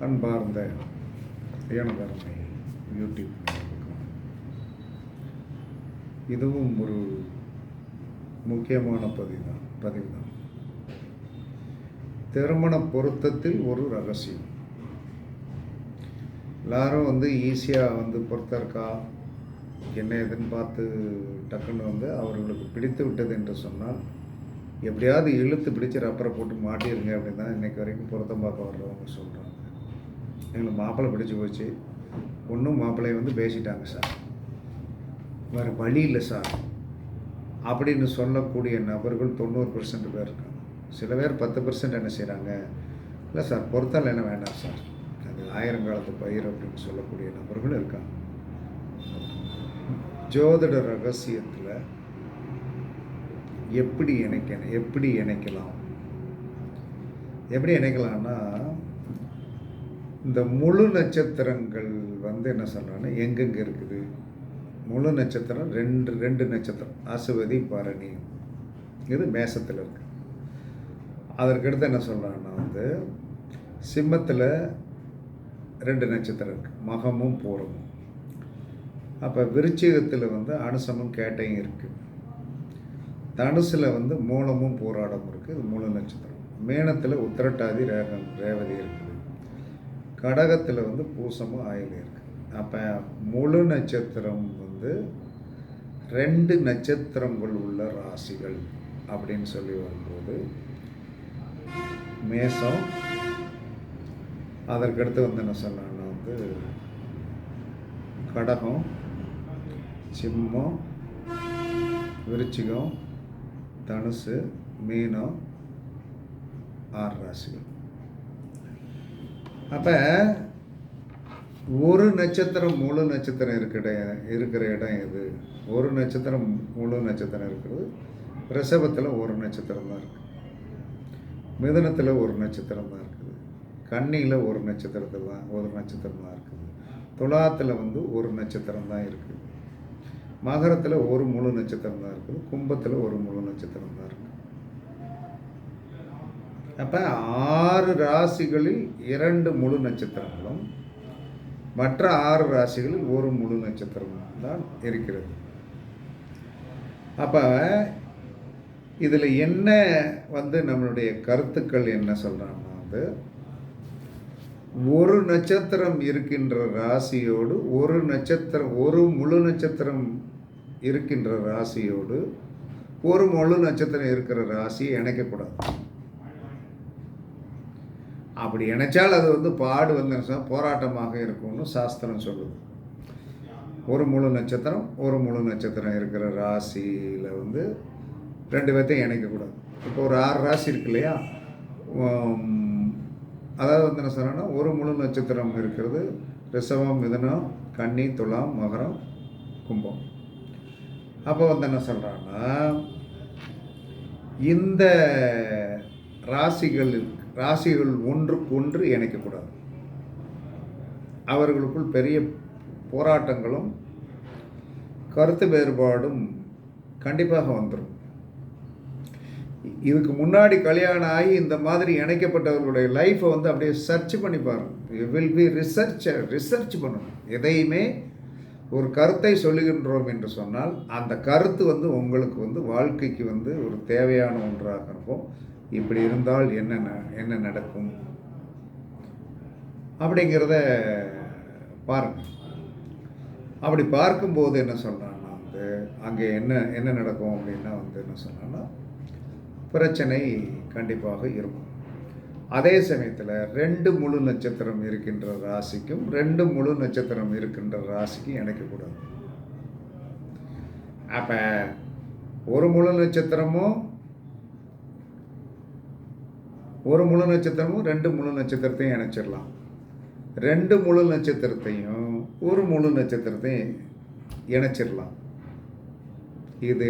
அன்பார்ந்த எனதருமை யூடியூப் இதுவும் ஒரு முக்கியமான பதிவு தான் பதிவு தான் திருமண பொருத்தத்தில் ஒரு ரகசியம். எல்லாரும் வந்து ஈஸியாக வந்து பொறுத்தருக்கா? இருக்கா என்ன ஏதுன்னு பார்த்து டக்குன்னு வந்து அவர்களுக்கு பிடித்து விட்டது என்று சொன்னால் எப்படியாவது இழுத்து பிடிச்சி ரப்பரை போட்டு மாட்டிருங்க அப்படின்னு தான் இன்றைக்கி வரைக்கும் பொருத்தம் பார்க்க வர்றவங்க சொல்கிறாங்க எங்களுக்கு மாப்பிள்ளை பிடிச்சி போச்சு. ஒன்றும் மாப்பிள்ளையை வந்து பேசிட்டாங்க சார். வேறு வழி இல்லை சார். அப்படின்னு சொல்லக்கூடிய நபர்கள் தொண்ணூறு பர்சன்ட் பேர் இருக்காங்க. சில பேர் பத்து பர்சன்ட் என்ன செய்கிறாங்க இல்லை சார் பொருத்தம் என்ன வேண்டாம் சார். அது ஆயிரங்காலத்து பயிர் அப்படின்னு சொல்லக்கூடிய நபர்கள் இருக்காங்க. ஜோதிட ரகசியத்தில் எப்படி இணைக்கணும் எப்படி இணைக்கலாம்? எப்படி இணைக்கலாம்னா இந்த முழு நட்சத்திரங்கள் வந்து என்ன சொல்கிறாங்கன்னா எங்கெங்கே இருக்குது? முழு நட்சத்திரம் ரெண்டு ரெண்டு நட்சத்திரம். அசுவதி பரணி. இது மேசத்தில் இருக்குது அதற்கடுத்து என்ன சொல்கிறாங்கன்னா வந்து சிம்மத்தில் ரெண்டு நட்சத்திரம் இருக்குது மகமும் பூரமும். அப்போ விருச்சிகத்தில் வந்து அனுசமும் கேட்டையும் இருக்குது தனுசில் வந்து மூலமும் போராடமும் இருக்குது இது மூல நட்சத்திரம். மேனத்தில் உத்திரட்டாதி ரேகம் ரேவதி இருக்குது கடகத்தில் வந்து பூசமும் ஆயில் இருக்குது அப்போ முழு நட்சத்திரம் வந்து ரெண்டு நட்சத்திரங்கள் உள்ள ராசிகள் அப்படின்னு சொல்லி வரும்போது மேசம் அதற்கடுத்து வந்து என்ன சொன்னான்னா வந்து கடகம் சிம்மம் விருச்சிகம் தனுசு மீனம் ஆறு ராசிகள். அப்போ ஒரு நட்சத்திரம் முழு நட்சத்திரம் இருக்கிற இருக்கிற இடம் எது? ஒரு நட்சத்திரம் முழு நட்சத்திரம் இருக்கிறது. ரிஷபத்தில் ஒரு நட்சத்திரம் தான் இருக்குது மிதுனத்தில் ஒரு நட்சத்திரம் தான் இருக்குது. கண்ணியில் ஒரு நட்சத்திரத்தில் தான் ஒரு நட்சத்திரம் தான் இருக்குது. துலாத்தில் வந்து ஒரு நட்சத்திரம் தான் இருக்குது மகரத்தில் ஒரு முழு நட்சத்திரம் தான் இருக்குது. கும்பத்தில் ஒரு முழு நட்சத்திரம் தான் இருக்குது அப்போ ஆறு ராசிகளில் இரண்டு முழு நட்சத்திரங்களும் மற்ற ஆறு ராசிகளில் ஒரு முழு நட்சத்திரமும் தான் இருக்கிறது. அப்போ இதில் என்ன வந்து நம்மளுடைய கருத்துக்கள் என்ன சொல்கிறாங்கன்னா வந்து ஒரு நட்சத்திரம் இருக்கின்ற ராசியோடு ஒரு நட்சத்திரம் ஒரு முழு நட்சத்திரம் இருக்கின்ற ராசியோடு ஒரு முழு நட்சத்திரம் இருக்கிற ராசி இணைக்கக்கூடாது. அப்படி இணைச்சால் அது வந்து பாடு வந்து போராட்டமாக இருக்கும்னு சாஸ்திரம் சொல்லுது. ஒரு முழு நட்சத்திரம் ஒரு முழு நட்சத்திரம் இருக்கிற ராசியில் வந்து ரெண்டு பேர்த்தையும் இணைக்கக்கூடாது இப்போ ஒரு ஆறு ராசி இருக்கு இல்லையா? அதாவது வந்து என்ன சொன்னேன்னா ஒரு முழு நட்சத்திரம் இருக்கிறது ரிஷபம் மிதனம் கன்னி துலாம் மகரம் கும்பம். அப்போ வந்து என்ன சொல்கிறான்னா இந்த ராசிகள் ராசிகள் ஒன்றுக்கு ஒன்று இணைக்கக்கூடாது. அவர்களுக்குள் பெரிய போராட்டங்களும் கருத்து வேறுபாடும் கண்டிப்பாக வந்துடும் இதுக்கு முன்னாடி கல்யாணம் ஆகி இந்த மாதிரி இணைக்கப்பட்டவர்களுடைய லைஃப்பை வந்து அப்படியே சர்ச் பண்ணி பாருங்கள் you will be research research பண்ணணும். எதையுமே ஒரு கருத்தை சொல்லுகின்றோம் என்று சொன்னால் அந்த கருத்து வந்து உங்களுக்கு வந்து வாழ்க்கைக்கு வந்து ஒரு தேவையான ஒன்றாக இருக்கும். இப்படி இருந்தால் என்ன ந- என்ன நடக்கும்? அப்படிங்கிறத பாருங்க. அப்படி பார்க்கும்போது என்ன சொல்கிறான்னா வந்து அங்கே என்ன என்ன நடக்கும் அப்படின்னா வந்து என்ன சொன்னான்னா பிரச்சனை கண்டிப்பாக இருக்கும். அதே சமயத்தில் ரெண்டு முழு நட்சத்திரம் இருக்கின்ற ராசிக்கும் ரெண்டு முழு நட்சத்திரம் இருக்கின்ற ராசிக்கும் இணைக்கக்கூடாது. அப்போ ஒரு முழு நட்சத்திரமும் ஒரு முழு நட்சத்திரமும் ரெண்டு முழு நட்சத்திரத்தையும் இணைச்சிடலாம். ரெண்டு முழு நட்சத்திரத்தையும் ஒரு முழு நட்சத்திரத்தையும் இணைச்சிடலாம். இது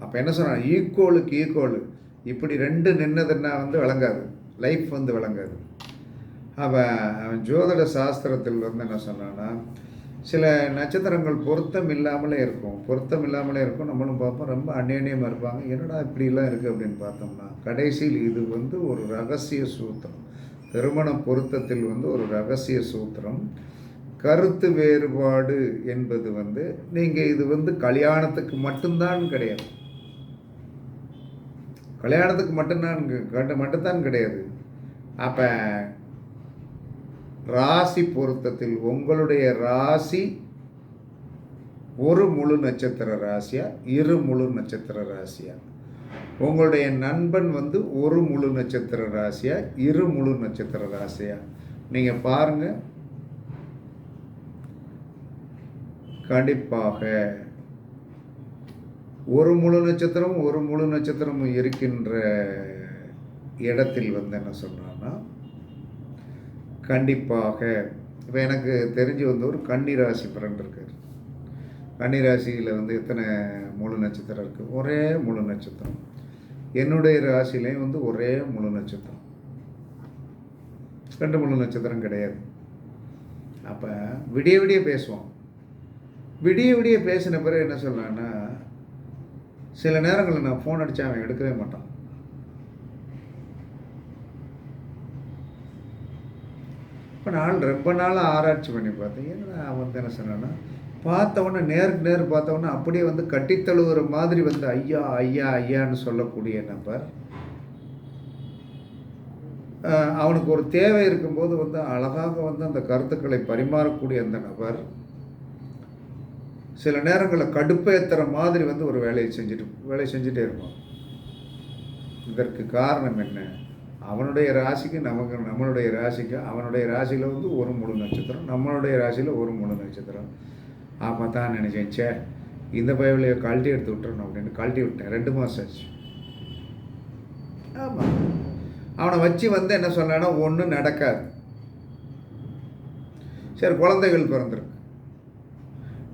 அப்போ என்ன சொன்னா ஈக்குவலுக்கு ஈக்குவல். இப்படி ரெண்டு நின்னதுன்னா வந்து விளங்காது. லைஃப் வந்து விளங்காது. அவன் அவன் ஜோதிட சாஸ்திரத்தில் வந்து என்ன சொன்னான்னா சில நட்சத்திரங்கள் பொருத்தம் இல்லாமலே இருக்கும். பொருத்தம் இல்லாமலே இருக்கும். நம்மளும் பார்ப்போம். ரொம்ப அந்யோன்யமாக இருப்பாங்க. என்னடா இப்படிலாம் இருக்குது அப்படின்னு பார்த்தோம்னா கடைசியில் இது வந்து ஒரு ரகசிய சூத்திரம். திருமண பொருத்தத்தில் வந்து ஒரு ரகசிய சூத்திரம். கருத்து வேறுபாடு என்பது வந்து நீங்கள் இது வந்து கல்யாணத்துக்கு மட்டும்தான் கிடையாது. கல்யாணத்துக்கு மட்டும்தான் மட்டும்தான் கிடையாது. அப்போ ராசி பொருத்தத்தில் உங்களுடைய ராசி ஒரு முழு நட்சத்திர ராசியா இரு முழு நட்சத்திர ராசியா? உங்களுடைய நண்பன் வந்து ஒரு முழு நட்சத்திர ராசியா இரு முழு நட்சத்திர ராசியா? நீங்கள் பாருங்க. கண்டிப்பாக ஒரு முழு நட்சத்திரம் ஒரு முழு நட்சத்திரமும் இருக்கின்ற இடத்தில் வந்து என்ன சொல்றான்னா கண்டிப்பாக. இப்போ எனக்கு தெரிஞ்சு வந்து ஒரு கன்னி ராசி இருக்கார் கன்னி ராசியில் வந்து எத்தனை முழு நட்சத்திரம் இருக்குது ஒரே முழு நட்சத்திரம். என்னுடைய ராசிலையும் வந்து ஒரே முழு நட்சத்திரம். ரெண்டு முழு நட்சத்திரம் கிடையாது. அப்போ விடிய விடிய பேசுவோம். விடிய விடிய பேசின பிறகு என்ன சொல்லலான்னா சில நேரங்களில் நான் ஃபோன் அடித்தா அவன் எடுக்கவே மாட்டான். இப்போ நான் ரொம்ப நாளாக ஆராய்ச்சி பண்ணி பார்த்தேன். ஏன்னா அவன் வந்து என்ன சொன்னான்னா பார்த்தவொன்னே நேருக்கு நேர் பார்த்தவொன்னே அப்படியே வந்து கட்டித்தழுவுற மாதிரி வந்து ஐயா ஐயா ஐயான்னு சொல்லக்கூடிய நபர் அவனுக்கு ஒரு தேவை இருக்கும்போது வந்து அழகாக வந்து அந்த கருத்துக்களை பரிமாறக்கூடிய அந்த நபர் சில நேரங்களில் கடுப்பேற்றுற மாதிரி வந்து ஒரு வேலையை செஞ்சுட்டு வேலையை செஞ்சுட்டே இருப்பான். இதற்கு காரணம் என்ன? அவனுடைய ராசிக்கு நமக்கு நம்மளுடைய ராசிக்கு அவனுடைய ராசியில் வந்து ஒரு முழு நட்சத்திரம் நம்மளுடைய ராசியில் ஒரு முழு நட்சத்திரம். ஆமாம் தான் நினச்சேன். சே இந்த பயவிலையை கழட்டி எடுத்து விட்டுறணும் அப்படின்னு கழட்டி விட்டேன். ரெண்டு மாதம் ஆச்சு. ஆமாம் அவனை வச்சு வந்து என்ன சொன்னான்னா ஒன்றும் நடக்காது. சரி குழந்தைகள் பிறந்திருக்கு.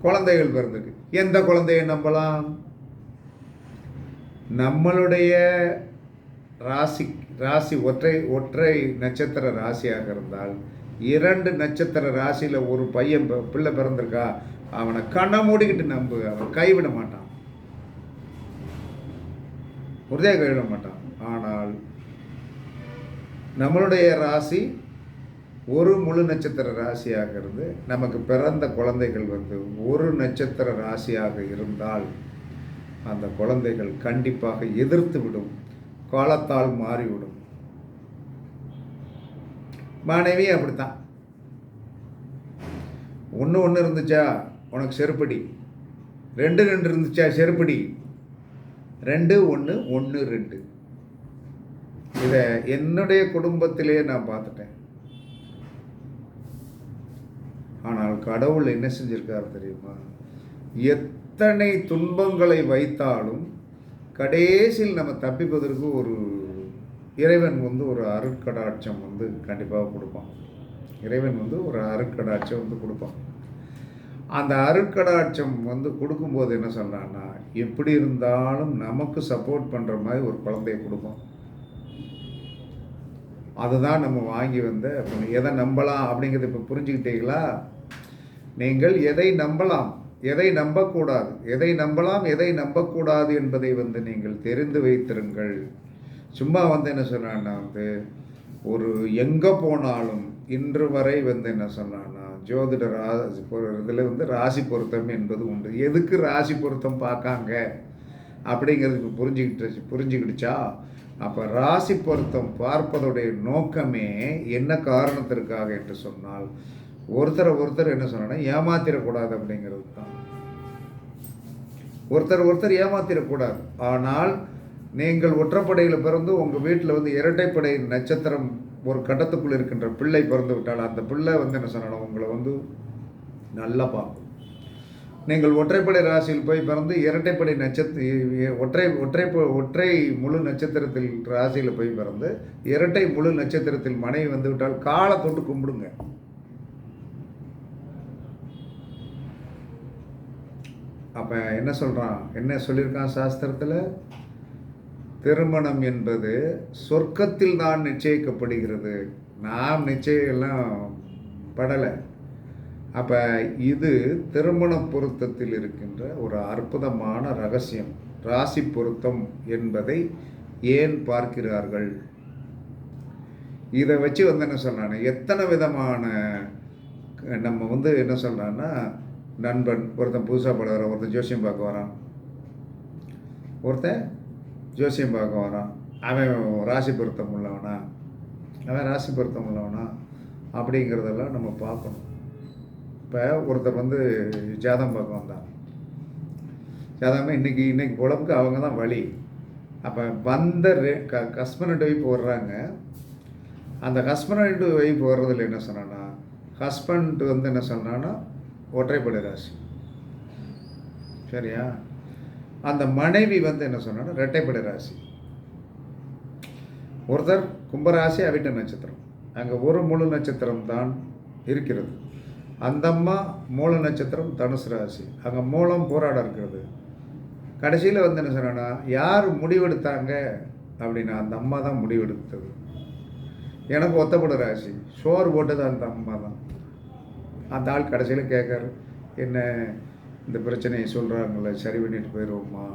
குழந்தைகள் பிறந்திருக்கு. எந்த குழந்தையை நம்பலாம்? நம்மளுடைய ராசி ராசி ஒற்றை ஒற்றை நட்சத்திர ராசியாக இருந்தால் இரண்டு நட்சத்திர ராசியில் ஒரு பையன் பிள்ளை பிறந்திருக்கா அவனை கண்ணை மூடிக்கிட்டு நம்பு. அவன் கைவிட மாட்டான். உறுதியாக கைவிட மாட்டான். ஆனால் நம்மளுடைய ராசி ஒரு முழு நட்சத்திர ராசியாக இருந்து நமக்கு பிறந்த குழந்தைகள் வந்து ஒரு நட்சத்திர ராசியாக இருந்தால் அந்த குழந்தைகள் கண்டிப்பாக எதிர்த்து விடும். காலத்தால் மாறிவிடும். மனைவி அப்படித்தான். ஒன்று ஒன்று இருந்துச்சா? உனக்கு செருப்படி. ரெண்டு ரெண்டு இருந்துச்சா? செருப்படி. ரெண்டு ஒன்று ஒன்று ரெண்டு. இதை என்னுடைய குடும்பத்திலே நான் பார்த்துட்டேன். ஆனால் கடவுள் என்ன செஞ்சிருக்கார் தெரியுமா? எத்தனை துன்பங்களை வைத்தாலும் கடைசியில் நம்ம தப்பிப்பதற்கு ஒரு இறைவன் வந்து ஒரு அருட்கடாட்சம் வந்து கண்டிப்பாக கொடுப்பான். இறைவன் வந்து ஒரு அருட்கடாட்சம் வந்து கொடுப்பான். அந்த அருட்கடாட்சம் வந்து கொடுக்கும்போது என்ன சொல்கிறான்னா எப்படி இருந்தாலும் நமக்கு சப்போர்ட் பண்ணுற மாதிரி ஒரு குழந்தைய கொடுப்பான் அதுதான் நம்ம வாங்கி வந்த எதை நம்பலாம் அப்படிங்கிறத இப்போ புரிஞ்சுக்கிட்டீங்களா? நீங்கள் எதை நம்பலாம் எதை நம்பக்கூடாது எதை நம்பலாம் எதை நம்பக்கூடாது என்பதை வந்து நீங்கள் தெரிந்து வைத்திருங்கள். சும்மா வந்து என்ன சொன்னான்னா வந்து ஒரு எங்கே போனாலும் இன்று வரை வந்து என்ன சொன்னான்னா ஜோதிட ராசி இதில் வந்து ராசி பொருத்தம் என்பது உண்டு. எதுக்கு ராசி பொருத்தம் பார்க்காங்க? அப்படிங்கிறதுக்கு புரிஞ்சுக்கிட்டு புரிஞ்சுக்கிடுச்சா அப்போ ராசி பொருத்தம் பார்ப்பதுடைய நோக்கமே என்ன காரணத்திற்காக என்று சொன்னால் ஒருத்தரை ஒருத்தர் என்ன சொன்னால் ஏமாத்திரக்கூடாது அப்படிங்கிறது தான். ஒருத்தர் ஒருத்தர் ஏமாத்திரக்கூடாது ஆனால் நீங்கள் ஒற்றைப்படையில் பிறந்து உங்கள் வீட்டில் வந்து இரட்டைப்படை நட்சத்திரம் ஒரு கட்டத்துக்குள் இருக்கின்ற பிள்ளை பிறந்து விட்டால் அந்த பிள்ளை வந்து என்ன சொல்லணும்? உங்களை வந்து நல்லா பார்க்கும். நீங்கள் ஒற்றைப்படை ராசியில் போய் பிறந்து இரட்டைப்படை நட்சத்திர ஒற்றை ஒற்றை ஒற்றை முழு நட்சத்திரத்தில் ராசியில் போய் பிறந்து இரட்டை முழு நட்சத்திரத்தில் மனைவி வந்து விட்டால் காலை தொட்டு கும்பிடுங்க. அப்போ என்ன சொல்கிறான் என்ன சொல்லியிருக்கான் சாஸ்திரத்தில்? திருமணம் என்பது சொர்க்கத்தில் தான் நிச்சயிக்கப்படுகிறது. நாம் நிச்சயம் எல்லாம் படலை. அப்போ இது திருமண பொருத்தத்தில் இருக்கின்ற ஒரு அற்புதமான ரகசியம். ராசி பொருத்தம் என்பதை ஏன் பார்க்கிறார்கள்? இதை வச்சு வந்து என்ன சொல்கிறாங்க எத்தனை விதமான நம்ம வந்து என்ன சொல்கிறான்னா நண்பன் ஒருத்தன் புதுசாக பழகுற ஒருத்தன் ஜோசியம் பார்க்க வரான் ஒருத்தன் ஜோசியம் பார்க்க வரான் அவன் ராசி பொருத்தம் உள்ளவனா? அவன் ராசி பொருத்தம் உள்ளவனா? அப்படிங்கிறதெல்லாம் நம்ம பார்க்கணும். இப்போ ஒருத்தர் வந்து ஜாதகம் பார்க்க வந்தான். ஜாதகமே இன்றைக்கி இன்றைக்கி குழம்புக்கு அவங்க தான் வழி. அப்போ வந்த ரெ க ஹஸ்பண்ட் ஒய்ஃப் போடுறாங்க அந்த ஹஸ்பண்ட் வைஃப் போடுறதுல என்ன சொன்னான்னா ஹஸ்பண்ட் வந்து என்ன சொன்னான்னா ஒற்றைப்படை ராசி. சரியா? அந்த மனைவி வந்து என்ன சொன்னான்னா ரெட்டைப்படை ராசி. ஒருத்தர் கும்பராசி அவிட்ட நட்சத்திரம். அங்கே ஒரு முழு நட்சத்திரம் தான் இருக்கிறது. அந்த அம்மா மூல நட்சத்திரம் தனுசு ராசி. அங்கே மூலம் போராட இருக்கிறது. கடைசியில் வந்து என்ன சொன்னேன்னா யார் முடிவெடுத்தாங்க அப்படின்னா அந்த அம்மா தான் முடிவெடுத்தது. எனக்கு ஒத்தப்பட ராசி. ஷோர் போட்டது அந்த அம்மா தான். அந்த ஆள் கடைசியில் கேட்காரு என்ன இந்த பிரச்சனையை சொல்கிறாங்களே சரி பண்ணிட்டு போயிடுவோம்மா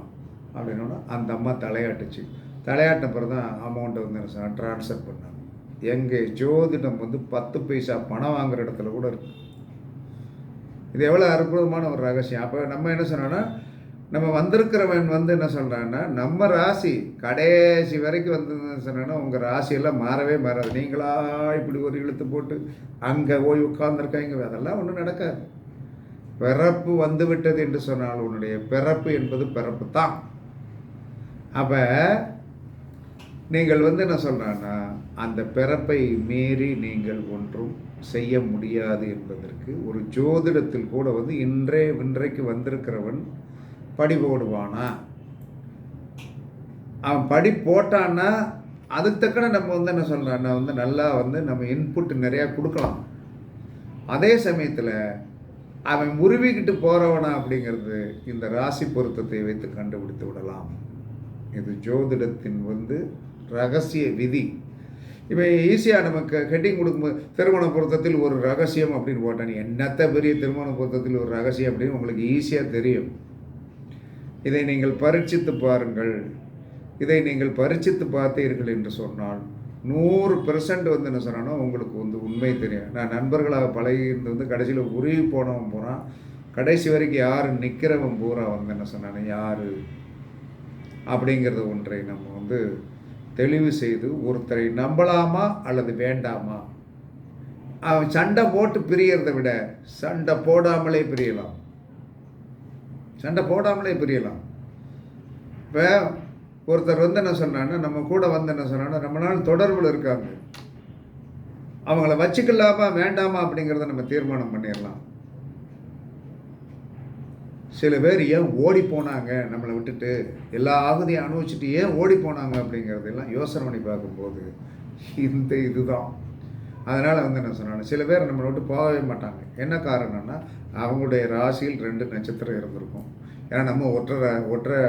அப்படின்னோன்னா அந்த அம்மா தலையாட்டுச்சு. தலையாட்டின பிறகு தான் அமௌண்ட்டை வந்து என்ன ட்ரான்ஸ்ஃபர் பண்ணாங்க. எங்கள் ஜோதிடம் வந்து பத்து பைசா பணம் வாங்குகிற இடத்துல கூட இருக்குது இது எவ்வளோ அற்புதமான ஒரு ரகசியம். அப்போ நம்ம என்ன சொன்னோன்னா நம்ம வந்திருக்கிறவன் வந்து என்ன சொல்கிறான்னா நம்ம ராசி கடைசி வரைக்கும் வந்து சொன்னோன்னா உங்கள் ராசியெல்லாம் மாறவே மாறாது. நீங்களா இப்படி ஒரு இழுத்து போட்டு அங்கே போய் உட்கார்ந்துருக்காங்க. அதெல்லாம் ஒன்றும் நடக்காது. பிறப்பு வந்துவிட்டது என்று சொன்னால் உன்னுடைய பிறப்பு என்பது பிறப்பு தான் அப்போ நீங்கள் வந்து என்ன சொல்கிறேன்னா அந்த பிறப்பை மீறி நீங்கள் ஒன்றும் செய்ய முடியாது என்பதற்கு ஒரு ஜோதிடத்தில் கூட வந்து இன்றே இன்றைக்கு வந்திருக்கிறவன் படி போடுவானா? அவன் படி போட்டான்னா அதுக்கு தக்கன நம்ம வந்து என்ன சொல்கிறேன்னா வந்து நல்லா வந்து நம்ம இன்புட் நிறையா கொடுக்கலாம். அதே சமயத்தில் அவன் உருவிக்கிட்டு போகிறவனா அப்படிங்கிறது இந்த ராசி பொருத்தத்தை வைத்து கண்டுபிடித்து விடலாம். இது ஜோதிடத்தின் வந்து ரகசிய விதி. இப்போ ஈஸியாக நமக்கு ஹெட்டிங் கொடுக்கும்போது திருமண பொருத்தத்தில் ஒரு ரகசியம் அப்படின்னு போட்டான் என்னத்த பெரிய திருமண பொருத்தத்தில் ஒரு ரகசியம் அப்படின்னு உங்களுக்கு ஈஸியாக தெரியும். இதை நீங்கள் பரீட்சித்து பாருங்கள். இதை நீங்கள் பரீட்சித்து பார்த்தீர்கள் என்று சொன்னால் நூறு பெர்சன்ட் வந்து என்ன சொன்னானோ உங்களுக்கு வந்து உண்மை தெரியும். நான் நண்பர்களாக பழகி இருந்து வந்து கடைசியில் உருவி போனவன் போகிறான் கடைசி வரைக்கும் யார் நிற்கிறவன் பூரா வந்து என்ன சொன்னானே யார்? அப்படிங்கிறத ஒன்றை நம்ம வந்து தெளிவு செய்து ஒருத்தரை நம்பலாமா அல்லது வேண்டாமா? அவன் சண்டை போட்டு பிரியறதை விட சண்டை போடாமலே பிரியலாம். சண்டை போடாமலே பிரியலாம். இப்போ ஒருத்தர் வந்து என்ன சொன்னான்னா நம்ம கூட வந்து என்ன சொன்னான்னா ரொம்ப நாள் தொடர்பில் இருக்காங்க. அவங்கள வச்சுக்கலாமா வேண்டாமா அப்படிங்கிறத நம்ம தீர்மானம் பண்ணிடலாம். சில பேர் ஏன் ஓடி போனாங்க நம்மளை விட்டுட்டு? எல்லா ஆகுதியும் அனுபவிச்சுட்டு ஏன் ஓடி போனாங்க அப்படிங்கிறதெல்லாம் யோசனை பண்ணி பார்க்கும்போது இந்த இதுதான். அதனால் வந்து என்ன சொன்னாங்க சில பேர் நம்மளை விட்டு போகவே மாட்டாங்க. என்ன காரணம்னா அவங்களுடைய ராசியில் ரெண்டு நட்சத்திரம் இருந்திருக்கும். ஏன்னா நம்ம ஒற்றை ஒற்றை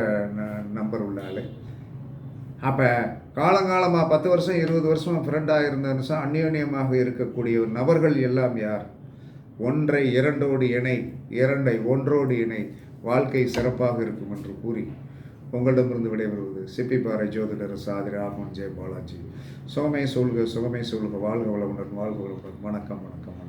நம்பர் உள்ள ஆள். அப்போ காலங்காலமாக பத்து வருஷம் இருபது வருஷம் ஃப்ரெண்டாக இருந்த நிமிஷம் அந்யோன்யமாக இருக்கக்கூடிய நபர்கள் எல்லாம் யார்? ஒன்றை இரண்டோடு இணை இரண்டை ஒன்றோடு இணை வாழ்க்கை சிறப்பாக இருக்கும் என்று கூறி உங்களிடமிருந்து விடைபெறுவது சிப்பிப்பாறை ஜோதிடர் சாதிர ஆமன் ஜெய பாலாஜி சுகமே சொல்க சுகமே சொல்க வாழ்க வளமுடன் வாழ்க வளமுடன். வணக்கம் வணக்கம்.